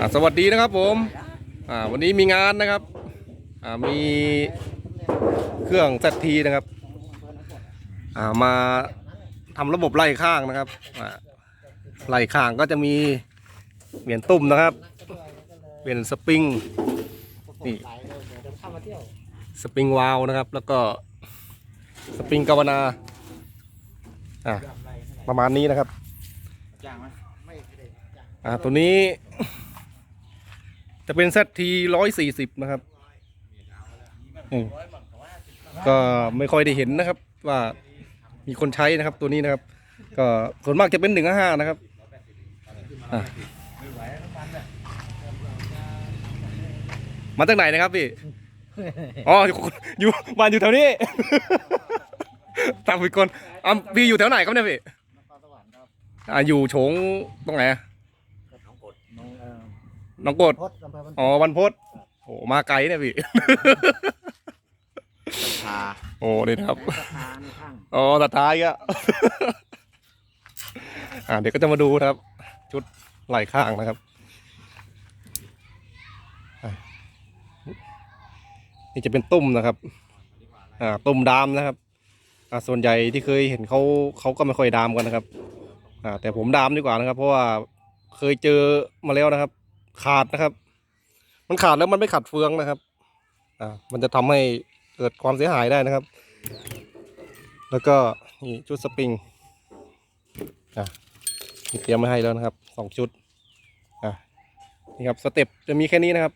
อ่าสวัสดีนะครับผมอ่าวันนี้มีงานนะครับอ่ามีเครื่องเซตทีนะครับอ่ามาทำระบบไล่ข้างนะครับอ่าไล่ข้างก็จะมีเปลี่ยนตุ่มนะครับ เปลี่ยนสปริงนี่สปริงวาลนะครับ แล้วก็สปริงกาวนาอ่าประมาณนี้นะครับจ้างไหม อ่าตัวนี้ จะเป็น ZT ร้อยสี่สิบนะครับอืมก็ไม่ค่อยได้เห็นนะครับ ว่ามีคนใช้นะครับ ตัวนี้นะครับ ก็ส่วนมากจะเป็นหนึ่งห้านะครับอะมาจากไหนนะครับพี่ อ๋ออยู่อยู่บ้านอยู่แถวนี้ ตามพี่คนอะพี่อยู่แถวไหนครับเนี่ยพี่อ่าอยู่โฉงตรงไหนอะ น้องกดน้องเอ่อ น้องกดพดอำเภอมันอ๋อวันพศโอ้มาไกลเนี่ยพี่ พาโอ้นี่นะครับสถานข้างอ๋อตัดท้ายอะ อ่าเดี๋ยวก็จะมาดูนะครับ ชุดไหล่ข้างนะครับอะนี่จะเป็นตุ่มนะครับ อ่าตุ่มดามนะครับ อ่าส่วนใหญ่ที่เคยเห็นเขาเขาก็ไม่ค่อยดามกันนะครับ อ่าแต่ผมดามดีกว่านะครับ เพราะว่าเคยเจอมาแล้วนะครับ ขาดนะครับ มันขาดแล้วมันไม่ขัดเฟืองนะครับ อ่า มันจะทำให้เกิดความเสียหายได้นะครับ แล้วก็นี่ชุดสปริง อะมีเตรียมมาให้แล้วนะครับสองชุด อะนี่ครับสเต็ปจะมีแค่นี้นะครับ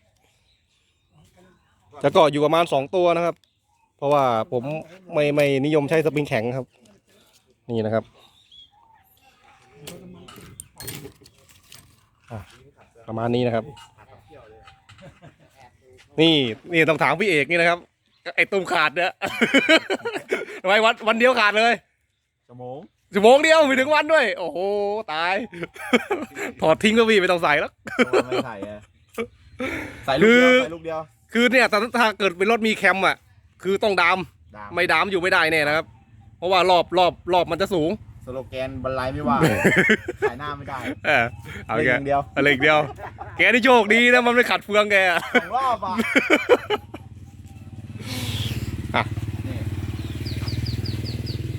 จะเกาะอยู่ประมาณสองตัวนะครับ เพราะว่าผมไม่ไม่นิยมใช้สปริงแข็งครับ นี่นะครับ อะ ประมาณนี้นะครับ นี่นี่ต้องถามพี่เอกนี่นะครับ ไอ้ตุ้มขาดเนี่ยทำไมวันวันเดียวขาดเลยชั่วโมงชั่วโมงเดียวไม่ถึงวันด้วย โอ้โหตาย ถอดทิ้งก็พี่ไม่ต้องใส่แล้วตัวไม่ใส่อะใส่ลูกเดียวคือใส่ลูกเดียว คือเนี่ยถ้าถ้าเกิดเป็นรถมีแคมอะ คือต้องดามดามไม่ดามอยู่ไม่ได้แน่นะครับ เพราะว่ารอบรอบรอบมันจะสูง สโลแกนบรรลัยไม่ว่า ขายหน้าไม่ได้ เออเอาเล่นแกอย่างเดียวอะไรอีกเดียว แกนี่โชคดีนะมันไม่ขัดเฟืองแกอะสองรอบอะอะนี่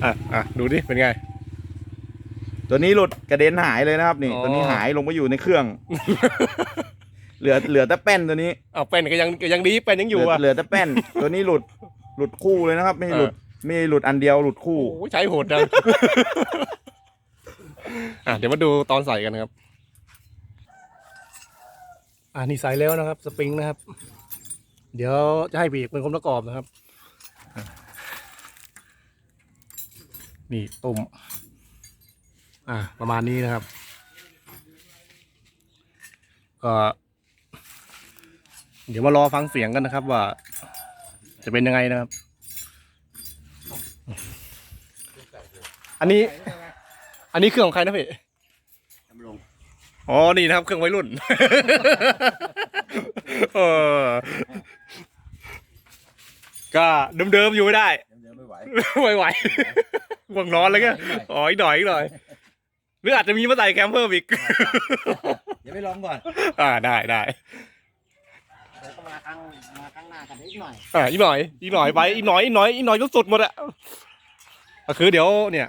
อะอะดูดิเป็นไง ตัวนี้หลุดกระเด็นหายเลยนะครับนี่ อ๋อ ตัวนี้หายลงไปอยู่ในเครื่อง เหลือเหลือแต่แป้นตัวนี้เอาเป็นก็ยังก็ยังดีเป็นยังอยู่เหลือะเหลือแต่แป้น ตัวนี้หลุดหลุดคู่เลยนะครับ ไม่หลุดไม่หลุดอันเดียวหลุดคู่ โอ้โหใช้โหดจัง อะเดี๋ยวมาดูตอนใส่กันนะครับ อ่านี่ใส่แล้วนะครับ สปริงนะครับ เดี๋ยวจะให้บีกเป็นคนประกอบนะครับอะนี่ตุ่มอ่าประมาณนี้นะครับ ก็ เดี๋ยวมารอฟังเสียงกันนะครับ ว่า จะเป็นยังไงนะครับ อันนี้ อันนี้เครื่องของใครนะพี่อ๋อ นี่นะครับ เครื่องวัยรุ่น เออ ก็เดิมๆอยู่ไม่ได้ เดี๋ยวไม่ไหว ไม่ไหวง่วงนอนเลยก็อ๋ออีกหน่อยอีกหน่อย หรืออาจจะมีมาใส่แคมเพิ่มอีก เดี๋ยวไปลองก่อน อ่าได้ได้เดี๋ยวก็มาครั้งมาครั้งหน้ากันอีกหน่อยอ่าอีกหน่อยอีกหน่อยไปอีกหน่อยอีกหน่อยอีกหน่อยจนสุดหมดอะก็คือเดี๋ยวเนี่ย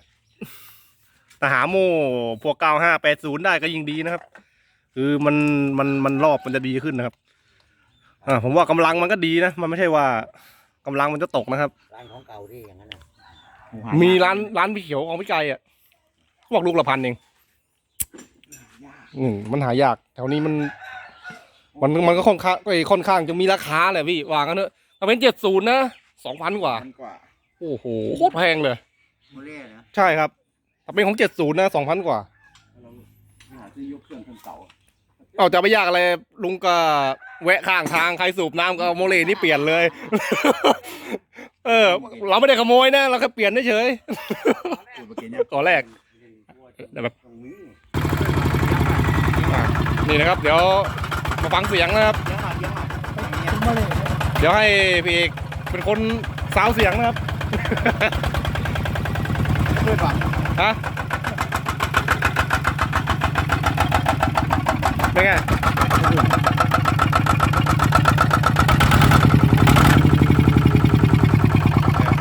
ถ้าหาโม่พวกเก้าห้าแปดศูนย์ได้ก็ยิ่งดีนะครับ คือมันมันมันรอบมันจะดีขึ้นนะครับอ่าผมว่ากำลังมันก็ดีนะ มันไม่ใช่ว่ากำลังมันจะตกนะครับ ร้านของเก่าที่อย่างนั้นน่ะมีร้านร้านพี่เขียวของพี่ไก่อะเขาบอกลูกละพันเองอืมมันหายากแถวนี้มัน มันมันก็ค่อนข้างก็ค่อนข้างจะมีราคาแหละพี่วางกันเถอะถ้าเป็นเจ็ดศูนย์นะสองพันกว่า พันกว่าโอ้โหโคตรแพงเลย โมเล่นะใช่ครับถ้าเป็นของเจ็ดศูนย์นะสองพันกว่าเราหาซื้อยกเครื่องเครื่องเก่าเอาจะไปยากอะไรลุงก็แวะข้างทางใครสูบน้ำก็เอาโมเลนี่เปลี่ยนเลย เออ เราไม่ได้ขโมยนะเราแค่เปลี่ยนเฉยสูตรเมื่อกี้เนี่ยๆก่อนแรก แบบอะนี่นะครับ เดี๋ยว มาฟังเสียงนะครับเลี้ยงหน่อยเลี้ยงหน่อยอย่างเงี้ยเดี๋ยวให้พี่เอกเป็นคนสาวเสียงนะครับช่วยฟังฮะเป็นไง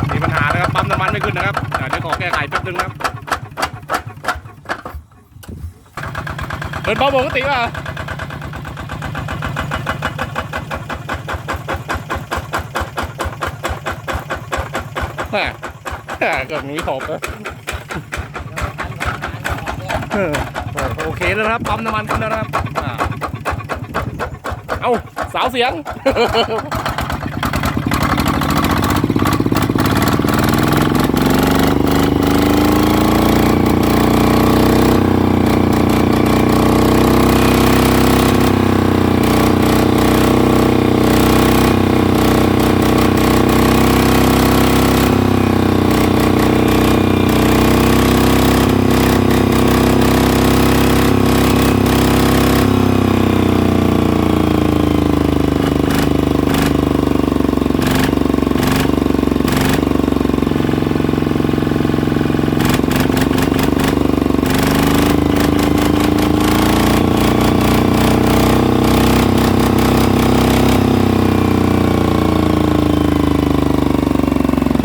เมีปัญหานะครับปั๊มน้ำมันไม่ขึ้นนะครับอ่าเดี๋ยวขอแก้ไขแป๊บนึงนะครับเดินเบาปกติป่ะ แหม่แหม่เกิดมีขอบนะโอเคแล้วครับปั๊มน้ำมันขึ้นแล้วนะครับ เอ้าสาวเสียง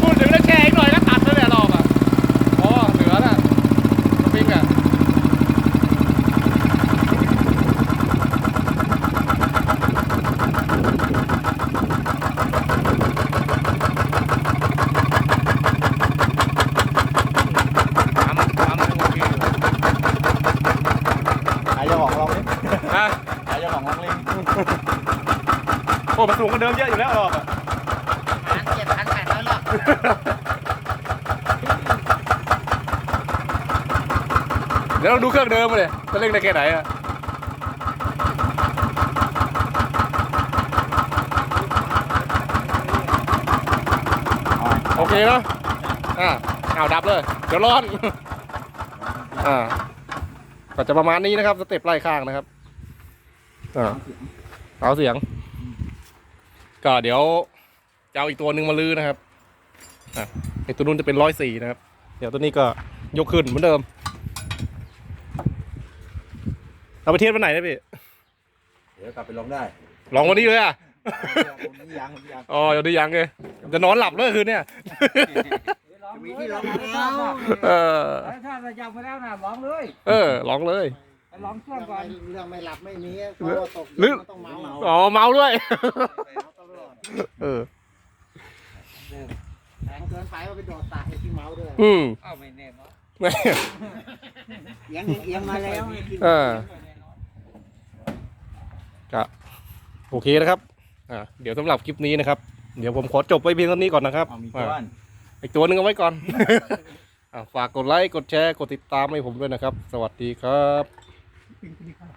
พูดถึงแล้วแชร์อีกหน่อยแล้วตัดแล้วเนี่ยรอบอะอ๋อเหลือน่ะสปริงอะปั๊มปั๊มโอเคอยู่ หายเจ้าของลองดิ ฮะ หายเจ้าของลองลิง โอ้มันสูงกว่าเดิมเยอะอยู่แล้วรอบอะพันเจ็ดพันแปดร้อยรอบเดี๋ยวเราดูเครื่องเดิมมาเลยจะเร่งได้แค่ไหนอะโอเคเนาะอ่าเอาดับเลย เดี๋ยวร้อน อ่า ก็จะประมาณนี้นะครับ สเต็ปไล่ข้างนะครับ อ่า เอาเสียง ก็เดี๋ยวจะเอาอีกตัวหนึ่งมาลื้อนะครับอะไอตัวนู้นจะเป็นร้อยสี่นะครับ เดี๋ยวตัวนี้ก็ยกขึ้นเหมือนเดิม เอาไปเทียบวันไหนนะพี่ เดี๋ยวกลับไปลองได้ลองวันนี้เลยอะยังยังยังอ๋อยังได้ยังเลยจะนอนหลับเลยคืนเนี้ยมีที่รองแล้วเออ ถ้าเราจับมาแล้วนะร้องเลยเออลองเลย ไปร้องช่วงก่อนเรื่องไม่หลับไม่มีเพราะว่าตกหรือมันต้องเมาอ๋อเมาด้วย เมาตลอดเออ แรงเกินไปว่าไปโดดตากไอ้ที่เมาด้วยอืมเอ้าไม่แน่เนาะเอียงเอียงมาแล้วเออก็โอเคนะครับ อ่า เดี๋ยวสำหรับคลิปนี้นะครับ เดี๋ยวผมขอจบไว้เพียงเท่านี้ก่อนนะครับเอามีตัวบ้านอีกตัวหนึ่งเอาไว้ก่อน อ่าฝากกดไลค์ กดแชร์ กดติดตามให้ผมด้วยนะครับ สวัสดีครับ 给你给看